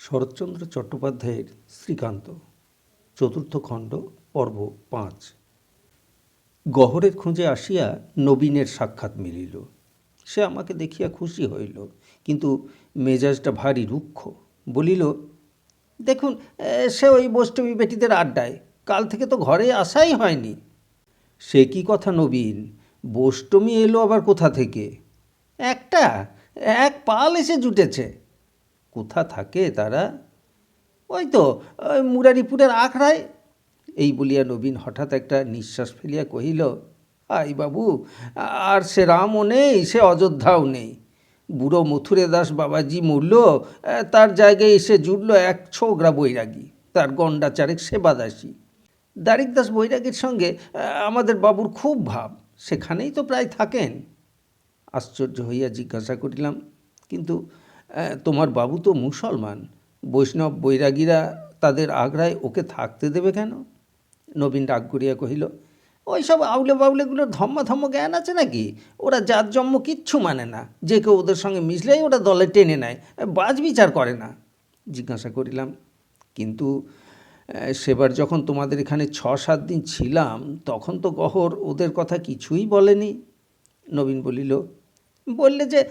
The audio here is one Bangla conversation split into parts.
শরৎচন্দ্র চট্টোপাধ্যায়ের শ্রীকান্ত। চতুর্থ খণ্ড, পর্ব পাঁচ। গহরের খোঁজে আসিয়া নবীনের সাক্ষাৎ মিলিল। সে আমাকে দেখিয়া খুশি হইল, কিন্তু মেজাজটা ভারী রুক্ষ। বলিল, দেখুন, সে ওই বৈষ্ণবী বেটিদের আড্ডায়, কাল থেকে তো ঘরে আসাই হয়নি। সে কি কথা নবীন? বৈষ্টমী এলো আবার কোথা থেকে? একটা, এক পাল এসে জুটেছে। কোথা থাকে তারা? ওই তো মুরারিপুরের আখড়ায়। এই বলিয়া নবীন হঠাৎ একটা নিঃশ্বাস ফেলিয়া কহিল, আই বাবু, আর সে রামও নেই, সে অযোধ্যাও নেই। বুড়ো মথুরে দাস বাবাজি মূল্য তার জায়গায় এসে জুটল এক ছোকরা বৈরাগী, তার গন্ডা চারেক সেবাদাসী। দারিক দাস বৈরাগীর সঙ্গে, আমাদের বাবুর খুব ভাব, সেখানেই তো প্রায় থাকেন। আশ্চর্য হইয়া জিজ্ঞাসা করিলাম, কিন্তু তোমার বাবু তো মুসলমান। বৈষ্ণব বৈরাগীরা তাদের আগ্রায় ওকে থাকতে দেবে কেন? নবীন রাগ করিয়া কহিল ওই সব আউলে বাউলেগুলোর ধম্মা ধম্ম জ্ঞান আছে নাকি? ওরা জাত জন্ম কিচ্ছু মানে না। যে কেউ ওদের সঙ্গে মিশলেই ওরা দলে টেনে নেয় বাজ বিচার করে না। জিজ্ঞাসা করিলাম, কিন্তু সেবার যখন তোমাদের এখানে ছ সাত দিন ছিলাম, তখন তো গহর ওদের কথা কিছুই বলেনি? নবীন বলিল বললে যে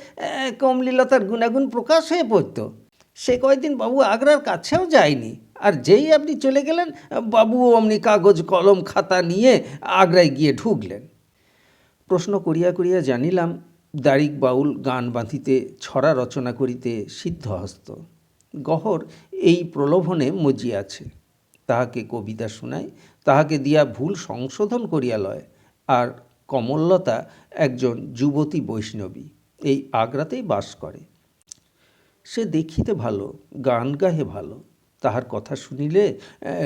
কমলীলতার গুণাগুণ প্রকাশ হয়ে পড়তো। সে কয়দিন বাবু আগ্রার কাছেও যায়নি। আর যেই আপনি চলে গেলেন, বাবুও অমনি কাগজ, কলম, খাতা নিয়ে আগ্রায় গিয়ে ঢুকলেন। প্রশ্ন করিয়া করিয়া জানিলাম দারিক বাউল গান বাঁধিতে, ছড়া রচনা করিতে সিদ্ধহস্ত। গহর এই প্রলোভনে মজিয়াছে। তাহাকে কবিতা শোনায়, তাহাকে দিয়া ভুল সংশোধন করিয়া লয়। আর কমললতা একজন যুবতী বৈষ্ণবী। এই আগ্রাতেই বাস করে। সে দেখিতে ভালো, গান গাহে ভালো, তাহার কথা শুনিলে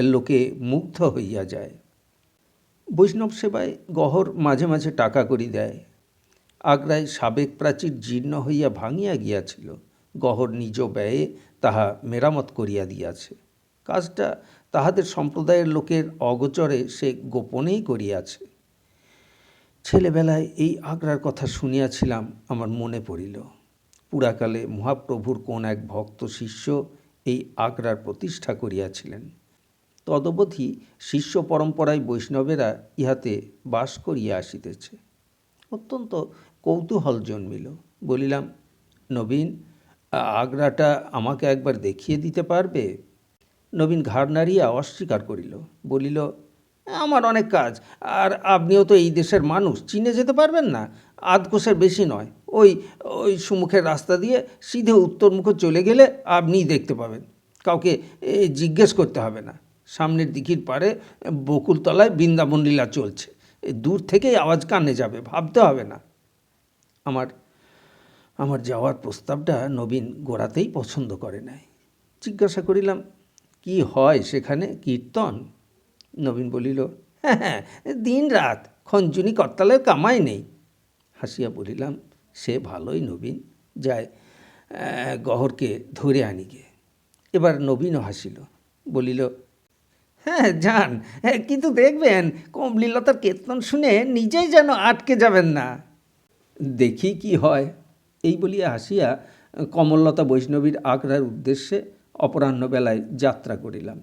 লোকে মুগ্ধ হইয়া যায়। বৈষ্ণব সেবায় গহর মাঝে মাঝে টাকা করি দেয়। আগ্রায় সাবেক প্রাচীর জীর্ণ হইয়া ভাঙিয়া গিয়াছিল। গহর নিজ ব্যয়ে তাহা মেরামত করিয়া দিয়াছে। কাজটা তাহাদের সম্প্রদায়ের লোকের অগোচরে সে গোপনেই করিয়াছে। ছেলেবেলায় এই আগ্রার কথা শুনিয়াছিলাম, আমার মনে পড়িল। পুরাকালে মহাপ্রভুর কোন এক ভক্ত শিষ্য এই আগ্রার প্রতিষ্ঠা করিয়াছিলেন। তদবধি শিষ্য পরম্পরায় বৈষ্ণবেরা ইহাতে বাস করিয়া আসিতেছে। অত্যন্ত কৌতূহল জন্মিল। বলিলাম, নবীন আগ্রাটা আমাকে একবার দেখিয়ে দিতে পারবে? নবীন ঘাড় নাড়িয়া অস্বীকার করিল। বলিল আমার অনেক কাজ। আর আপনিও তো এই দেশের মানুষ, চীনে যেতে পারবেন না। আধ কোষের বেশি নয়। ওই ওই সুমুখের রাস্তা দিয়ে সিধে উত্তরমুখে চলে গেলে আপনিই দেখতে পাবেন। কাউকে জিজ্ঞেস করতে হবে না। সামনের দিকির পারে বকুলতলায় বৃন্দাবন লীলা চলছে। দূর থেকেই আওয়াজ কানে যাবে, ভাবতে হবে না। আমার আমার যাওয়ার প্রস্তাবটা নবীন গোড়াতেই পছন্দ করে নাই। জিজ্ঞাসা করিলাম, কি হয় সেখানে কীর্তন? নবীন বলিল হ্যাঁ হ্যাঁ দিন রাত খঞ্জুনি করতালের কামাই নেই। হাসিয়া বলিলাম সে ভালোই নবীন যায় গহরকে ধরে আনি গে। এবার নবীনও হাসিল বলিল হ্যাঁ যান হ্যাঁ, কিন্তু দেখবেন কমলীলতার কীর্তন শুনে নিজেই যেন আটকে যাবেন না। দেখি কি হয় এই বলিয়া হাসিয়া কমললতা বৈষ্ণবীর আগ্রার উদ্দেশ্যে অপরাহ্ন বেলায় যাত্রা করিলাম।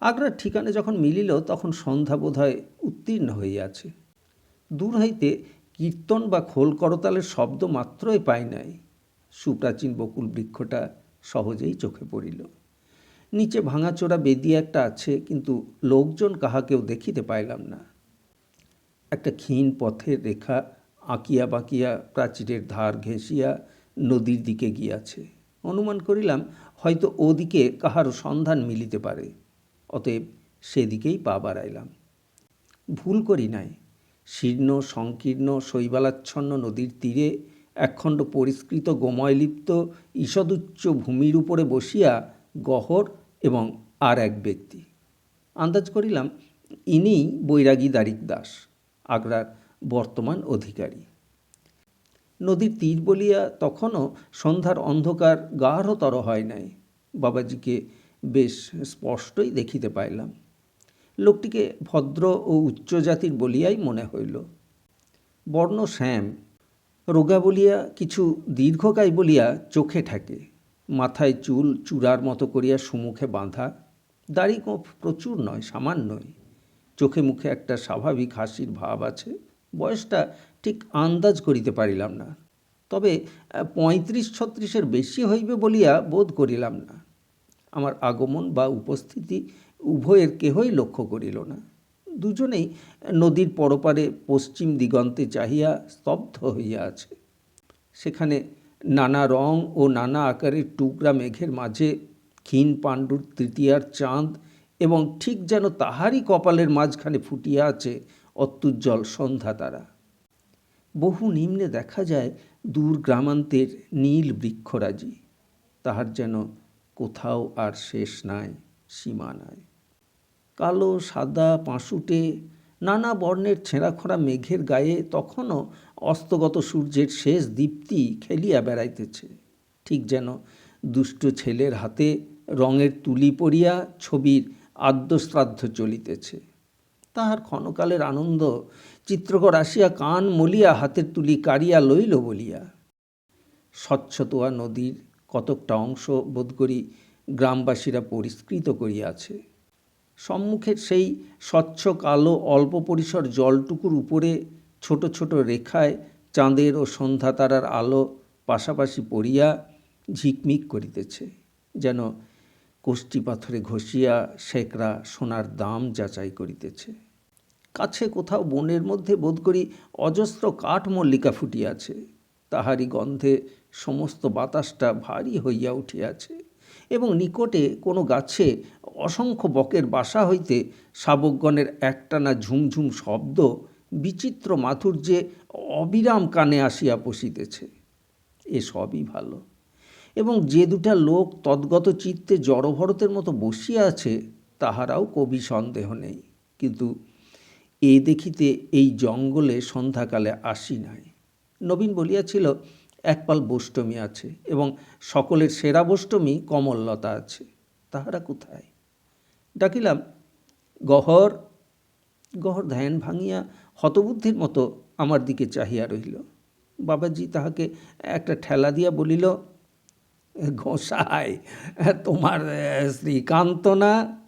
আগ্রার ঠিকানা যখন মিলিল, তখন সন্ধ্যা বোধহয় উত্তীর্ণ হইয়াছে। দূর হইতে কীর্তন বা খোল করতালের শব্দ মাত্রই পাই নাই। সুপ্রাচীন বকুল বৃক্ষটা সহজেই চোখে পড়িল। নিচে ভাঙাচোরা বেদি একটা আছে, কিন্তু লোকজন কাহাকেও দেখিতে পাইলাম না। একটা ক্ষীণ পথের রেখা আঁকিয়া বাঁকিয়া প্রাচীরের ধার ঘেঁষিয়া নদীর দিকে গিয়াছে। অনুমান করিলাম, হয়তো ওদিকে কাহারও সন্ধান মিলিতে পারে। অতএব সেদিকেই পা বাড়াইলাম। ভুল করি নাই। শীর্ণ, সংকীর্ণ, শৈবালাচ্ছন্ন নদীর তীরে একখণ্ড পরিষ্কৃত গোময়লিপ্ত ঈষদুচ্চ ভূমির উপরে বসিয়া গহর এবং আর এক ব্যক্তি। আন্দাজ করিলাম ইনি বৈরাগী দারিক দাস, আগ্রার বর্তমান অধিকারী। নদীর তীর বলিয়া তখনও সন্ধ্যার অন্ধকার গাঢ়তর হয় নাই। বাবাজিকে বেশ স্পষ্টই দেখিতে পাইলাম। লোকটিকে ভদ্র ও উচ্চ জাতির বলিয়াই মনে হইল। বর্ণ শ্যাম, রোগা বলিয়া কিছু দীর্ঘকায় বলিয়া চোখে ঠেকে মাথায় চুল চূড়ার মতো করিয়া সুমুখে বাঁধা, দাড়ি কোঁপ প্রচুর নয়, সামান্যই। চোখে মুখে একটা স্বাভাবিক হাসির ভাব আছে, বয়সটা ঠিক আন্দাজ করিতে পারিলাম না। তবে পঁয়ত্রিশ ছত্রিশের বেশি হইবে বলিয়া বোধ করিলাম না। আমার আগমন বা উপস্থিতি উভয়ের কেহই লক্ষ্য করিল না। দুজনেই নদীর পরপারে পশ্চিম দিগন্তে চাহিয়া স্তব্ধ হইয়া আছে। সেখানে নানা রং ও নানা আকারের টুকরা মেঘের মাঝে ক্ষীণ পাণ্ডুর তৃতীয়ার চাঁদ এবং ঠিক যেন তাহারই কপালের মাঝখানে ফুটিয়া আছে অত্যুজ্জ্বল সন্ধ্যা তারা। বহু নিম্নে দেখা যায় দূর গ্রামান্তের নীল বৃক্ষরাজি। তাহার যেন কোথাও আর শেষ নাই, সীমা নাই। কালো, সাদা পাঁশুটে নানা বর্ণের ছেঁড়াখোড়া মেঘের গায়ে তখনও অস্তগত সূর্যের শেষ দীপ্তি খেলিয়া বেড়াইতেছে। ঠিক যেন দুষ্ট ছেলের হাতে রঙের তুলি পড়িয়া ছবির আদ্যশ্রাদ্ধ চলিতেছে। তাহার ক্ষণকালের আনন্দ চিত্রকর আসিয়া কান মলিয়া হাতের তুলি কাড়িয়া লইল বলিয়া, স্বচ্ছতোয়া নদীর কতকটা অংশ বোধ করি গ্রামবাসীরা পরিষ্কৃত করিয়াছে। সম্মুখের সেই স্বচ্ছ কালো অল্প পরিসর জলটুকুর উপরে ছোট ছোট রেখায় চাঁদের ও সন্ধ্যা তারার আলো পাশাপাশি পড়িয়া ঝিকমিক করিতেছে, যেন কোষ্ঠী পাথরে ঘষিয়া শেকরা সোনার দাম যাচাই করিতেছে। কাছে কোথাও বনের মধ্যে বোধ করি অজস্র কাঠ মল্লিকা ফুটিয়াছে, তাহারই গন্ধে সমস্ত বাতাসটা ভারী হইয়া উঠিয়াছে এবং নিকটে কোনো গাছে অসংখ্য বকের বাসা হইতে শাবকগণের একটানা ঝুমঝুম শব্দ, বিচিত্র মাথুর্যে অবিরাম কানে আসিয়া বসিতেছে। এ সবই ভালো। এবং যে দুটা লোক তদ্গত চিত্তে জড়ভরতের মতো বসিয়া আছে, তাহারাও কবি সন্দেহ নেই। কিন্তু এ দেখিতে এই জঙ্গলে সন্ধ্যাকালে আসি নাই। নবীন বলিয়াছিল একপাল বষ্টমী আছে এবং সকলের সেরা বষ্টমী কমললতা আছে। তাহারা কোথায়? ডাকিলাম, গহর গহর ধ্যান ভাঙিয়া হতবুদ্ধির মতো আমার দিকে চাহিয়া রহিল। বাবাজি তাহাকে একটা ঠেলা দিয়া বলিল ঘোষায় তোমার শ্রীকান্ত না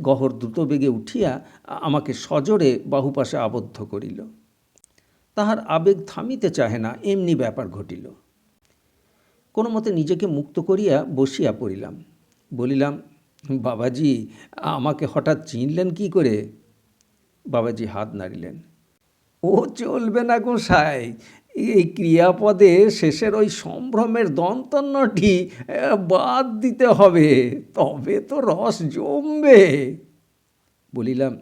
গহর দ্রুত বেগে উঠিয়া আমাকে সজোরে বাহুপাশে আবদ্ধ করিল। তাহার আবেগ থামিতে চাহে না, এমনি ব্যাপার ঘটিল। কোনো মতে নিজেকে মুক্ত করিয়া বসিয়া পড়িলাম। বলিলাম, বাবাজি, আমাকে হঠাৎ চিনলেন কি করে? বাবাজি হাত নাড়িলেন, ও চলবে না গোসাই, এই ক্রিয়াপদে শেষের ওই সম্ভ্রমের দন্তন্যটি বাদ দিতে হবে, তবে তো রস জমবে। বলিলাম,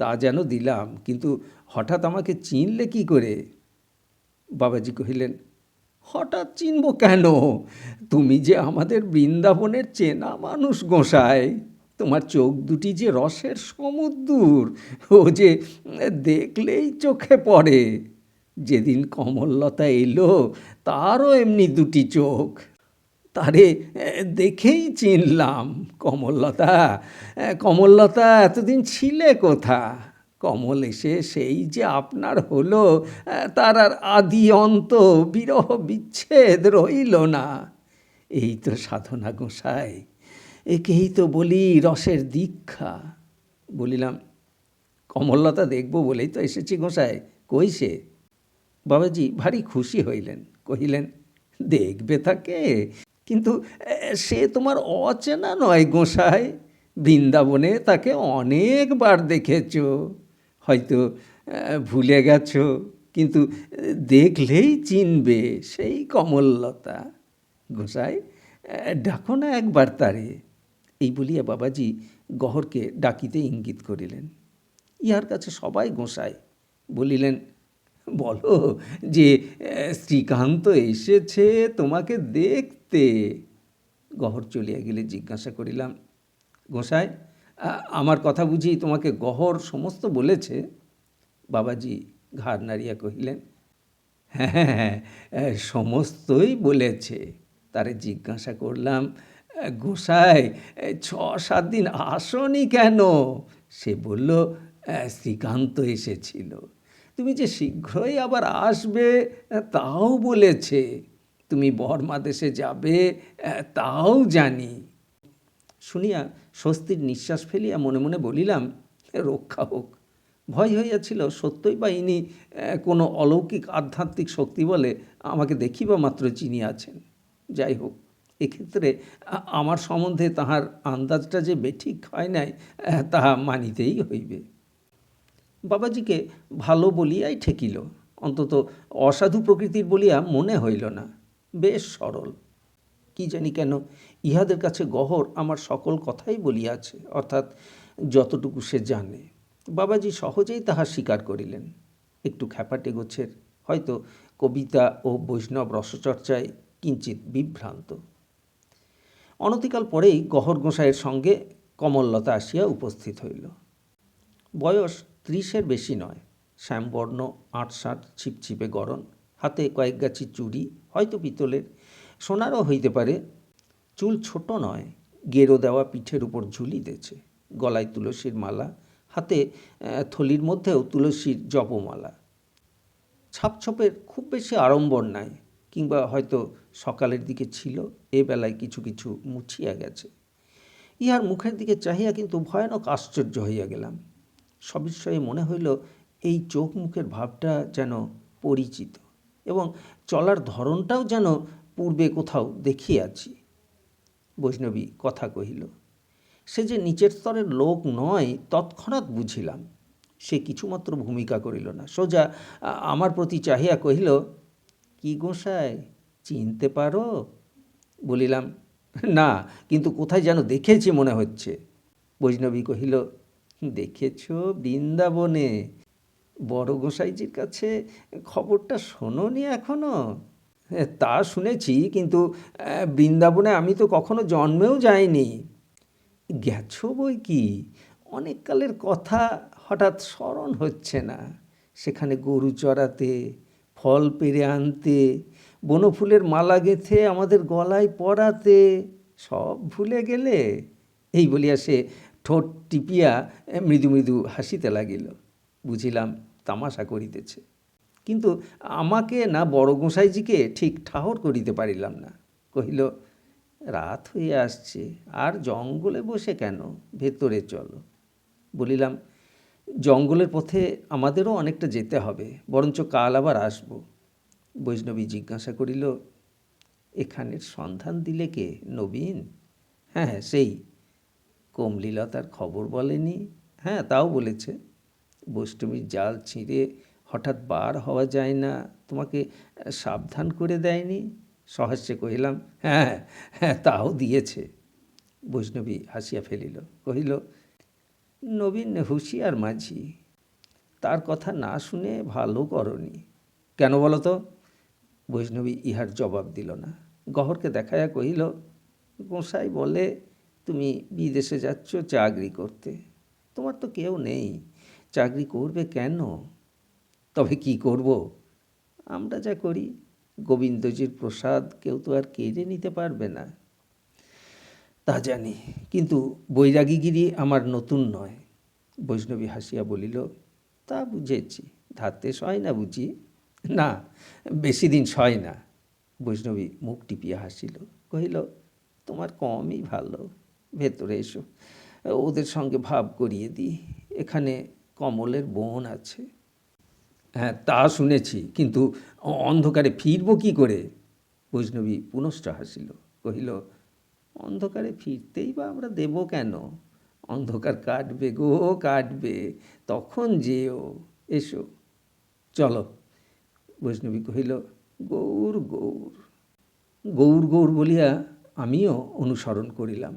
তা যেন দিলাম, কিন্তু হঠাৎ আমাকে চিনলে কি করে? বাবাজি কহিলেন, হঠাৎ চিনব কেন? তুমি যে আমাদের বৃন্দাবনের চেনা মানুষ গোসাই, তোমার চোখ দুটি যে রসের সমুদ্র ও যে দেখলেই চোখে পড়ে। যেদিন কমললতা এলো, তারও এমনি দুটি চোখ। তারে দেখেই চিনলাম কমললতা। কমললতা এতদিন ছিলে কোথা? কমল এসে সেই যে আপনার হলো তার আর আদি অন্ত বিরহ বিচ্ছেদ রইল না। এই তো সাধনা গোসাই, একেই তো বলি রসের দীক্ষা। বলিলাম, কমললতা দেখব বলেই তো এসেছি গোসাই, কই সে? বাবাজি ভারী খুশি হইলেন, কহিলেন, দেখবে তাকে, কিন্তু সে তোমার অচেনা নয় গোসাই, বৃন্দাবনে তাকে অনেকবার দেখেছ। হয়তো ভুলে গেছো, কিন্তু দেখলেই চিনবে সেই কমললতা। গোসাই ডাকো না একবার তারে। এই বলিয়া বাবাজি গহরকে ডাকিতে ইঙ্গিত করিলেন। ইহার কাছে সবাই গোসাই বলিলেন, বলো যে শ্রীকান্ত এসেছে তোমাকে দেখতে। গহর চলিয়া গেলে জিজ্ঞাসা করিলাম, গোসাই আমার কথা বুঝি তোমাকে গহর সমস্ত বলেছে। বাবাজি ঘাড় নাড়িয়া কহিলেন হ্যাঁ হ্যাঁ হ্যাঁ, সমস্তই বলেছে। তারে জিজ্ঞাসা করলাম গোসাই ছ সাত দিন আসনি কেন? সে বলল শ্রীকান্ত এসেছিল। তুমি যে শীঘ্রই আবার আসবে তাও বলেছে। তুমি বর্মা দেশে যাবে তাও জানি। শুনিয়া স্বস্তির নিঃশ্বাস ফেলিয়া মনে মনে বলিলাম রক্ষা হোক। ভয় হইয়াছিল সত্যই বা ইনি কোনো অলৌকিক আধ্যাত্মিক শক্তি বলে আমাকে দেখিবা মাত্র চিনিয়াছেন যাই হোক, এক্ষেত্রে আমার সম্বন্ধে তাহার আন্দাজটা যে বেঠিক হয় নাই তাহা মানিতেই হইবে। বাবাজিকে ভালো বলিয়াই ঠেকিল। অন্তত অসাধু প্রকৃতির বলিয়া মনে হইল না। বেশ সরল। কি জানি কেন, ইহাদের কাছে গহর আমার সকল কথাই বলিয়াছে, অর্থাৎ যতটুকু সে জানে। বাবাজি সহজেই তাহা স্বীকার করিলেন। একটু খ্যাপাটে গোছের, হয়তো কবিতা ও বৈষ্ণব রসচর্চায় কিঞ্চিত বিভ্রান্ত। অনতিকাল পরেই গহর গোসাইয়ের সঙ্গে কমললতা আসিয়া উপস্থিত হইল। বয়স ত্রিশের বেশি নয়, শ্যামবর্ণ আটসাট ছিপছিপে গরণ হাতে কয়েক গাছি চুড়ি, হয়তো পিতলের সোনারও হইতে পারে। চুল ছোট নয়, গেরো দেওয়া পিঠের উপর ঝুলিতেছে গলায় তুলসীর মালা, হাতে থলির মধ্যেও তুলসীর জপমালা। ছাপছপের খুব বেশি আড়ম্বর নাই, কিংবা হয়তো সকালের দিকে ছিল, এ বেলায় কিছু কিছু মুছিয়া গেছে। ইহার মুখের দিকে চাহিয়া কিন্তু ভয়ানক আশ্চর্য হইয়া গেলাম। সবিস্ময়ে মনে হইল, এই চোখ মুখের ভাবটা যেন পরিচিত, এবং চলার ধরনটাও যেন পূর্বে কোথাও দেখিয়াছি, বৈষ্ণবী কথা কহিল। সে যে নিচের স্তরের লোক নয়, তৎক্ষণাৎ বুঝিলাম, সে কিছুমাত্র ভূমিকা করিল না। সোজা আমার প্রতি চাহিয়া কহিল, কি গোসাই চিনতে পারো? বলিলাম, না, কিন্তু কোথায় যেন দেখেছি মনে হচ্ছে। বৈষ্ণবী কহিল, দেখেছ বৃন্দাবনে? বড় গোসাইজির কাছে খবরটা শোনোনি এখনও? তা শুনেছি, কিন্তু বৃন্দাবনে আমি তো কখনো জন্মেও যাইনি। গেছো বই কি? অনেক কালের কথা হঠাৎ স্মরণ হচ্ছে না। সেখানে গরু চড়াতে, ফল পেরে আনতে, বনফুলের মালা গেঁথে আমাদের গলায় পরাতে, সব ভুলে গেলে? এই বলিয়া সে ঠোঁট টিপিয়া মৃদু মৃদু হাসিতে লাগিল। বুঝিলাম, তামাশা করিতেছে। কিন্তু আমাকে না বড় গোসাইজিকে ঠিক ঠাহর করিতে পারিলাম না। কহিল, রাত হয়ে আসছে, আর জঙ্গলে বসে কেন? ভেতরে চলো। বলিলাম, জঙ্গলের পথে আমাদেরও অনেকটা যেতে হবে, বরঞ্চ কাল আবার আসব। বৈষ্ণবী জিজ্ঞাসা করিল, এখানের সন্ধান দিলে কে, নবীন? হ্যাঁ হ্যাঁ সেই। কমলীলতার খবর বলেনি? হ্যাঁ তাও বলেছে। বৈষ্ণবীর জাল ছিঁড়ে হঠাৎ বার হওয়া যায় না। তোমাকে সাবধান করে দেয়নি? সহাস্যে কহিলাম হ্যাঁ হ্যাঁ তাও দিয়েছে। বৈষ্ণবী হাসিয়া ফেলিল, কহিল, নবীন হুঁশিয়ার মাঝি, তার কথা না শুনে ভালো করনি। কেন বলো তো? বৈষ্ণবী ইহার জবাব দিল না। গহরকে দেখাইয়া কহিল, গোসাই বলে, তুমি বিদেশে যাচ্ছ চাকরি করতে। তোমার তো কেউ নেই। চাকরি করবে কেন? তবে কি করব? আমরা যা করি, গোবিন্দজির প্রসাদ কেউ তো আর কেড়ে নিতে পারবে না। তা জানি, কিন্তু বৈরাগীগিরি আমার নতুন নয়। বৈষ্ণবী হাসিয়া বলিল, তা বুঝেছি ধাতে সয় না বুঝি? না, বেশি দিন সয় না। বৈষ্ণবী মুখ টিপিয়া হাসিল, কহিল, তোমার কমই ভালো। ভেতরে এসো, ওদের সঙ্গে ভাব করিয়ে দিই। এখানে কমলের বোন আছে। হ্যাঁ তা শুনেছি। কিন্তু অন্ধকারে ফিরবো কি করে? বৈষ্ণবী পুনশ্চ হাসিল। কহিল, অন্ধকারে ফিরতেই বা আমরা দেব কেন? অন্ধকার কাটবে গো, কাটবে। তখন যেও, এসো। চলো। বৈষ্ণবী কহিল, গৌর গৌর। গৌর গৌর বলিয়া আমিও অনুসরণ করিলাম।